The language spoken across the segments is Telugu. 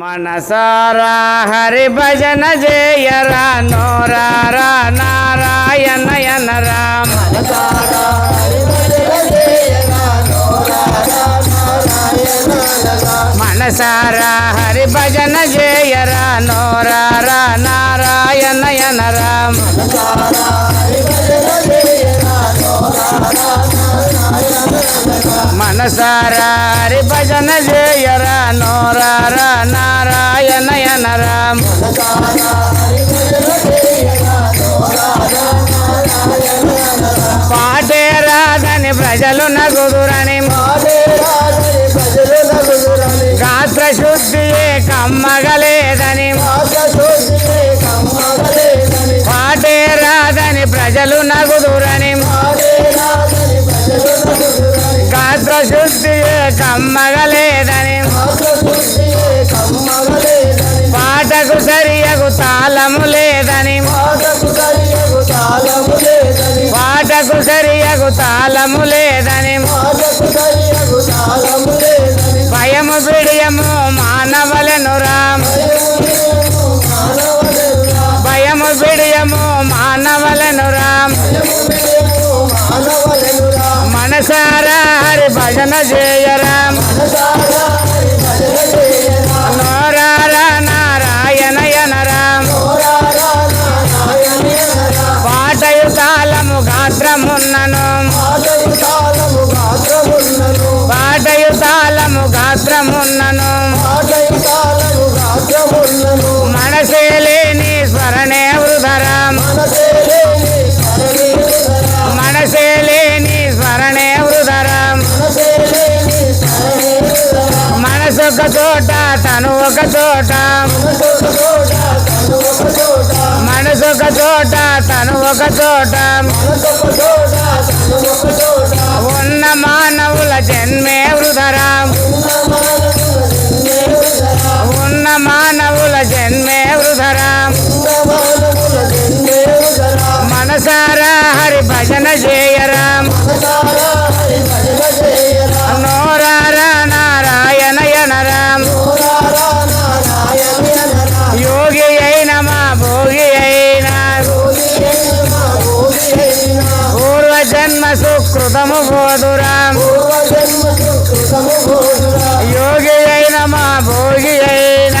మనసారా హరి భజన జయరా నోరారా నారాయణ యన రామ మనసారా హరి భజన జయరా నోరారా నారాయణ యన రామ మనసారా హరి భజన జయరా నోరారా నారాయణ యన రామ పాటే రాదని ప్రజలు నగుదురని. గాత్ర శుద్ధియే కమ్మగలేదని. పాటే రాదని ప్రజలు నగుదురని. శుద్ధి కమ్మగలేదని. పాటకు సరియగు తాళము లేదని. పాటకు సరియగు తాళము లేదని. భయము బిడియము మానవలను రామ్ భయము బిడియము మానవలను రామ్ మనసారా హరి భజన చేయరామ్ నోరారా నారాయణ యనరామ్ పాటయు తాళము గాత్రమున్నను. పాటయు తాళము గాత్రమున్నను. మనసే ఒక చోట తను ఒక చోట. మనసు ఒక చోట తను ఒక చోట. ఉన్న మానవుల జన్మే వృధరా. ఉన్న మానవుల జన్మే వృధరా. మనసారా హరి భజన చే సుకృతము యోగి అయిన మా భోగి అయిన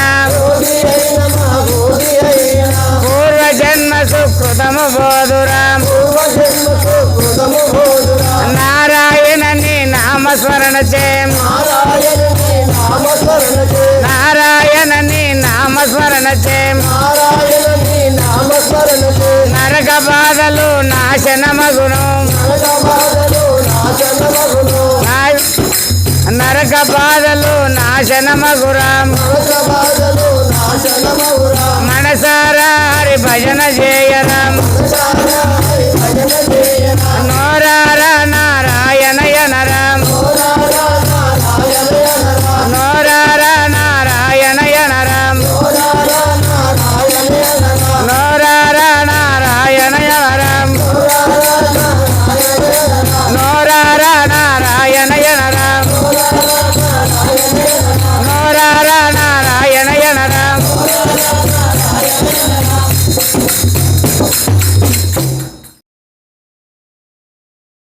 పూర్వ జన్మ సుకృతము బోధురాం నారాయణ నీ నామస్మరణ చే నారాయణ నీ నామస్మరణ చే నరక బాధలు నాశనమగును. నరక బాధలు నాశనమగురాం. మనసారా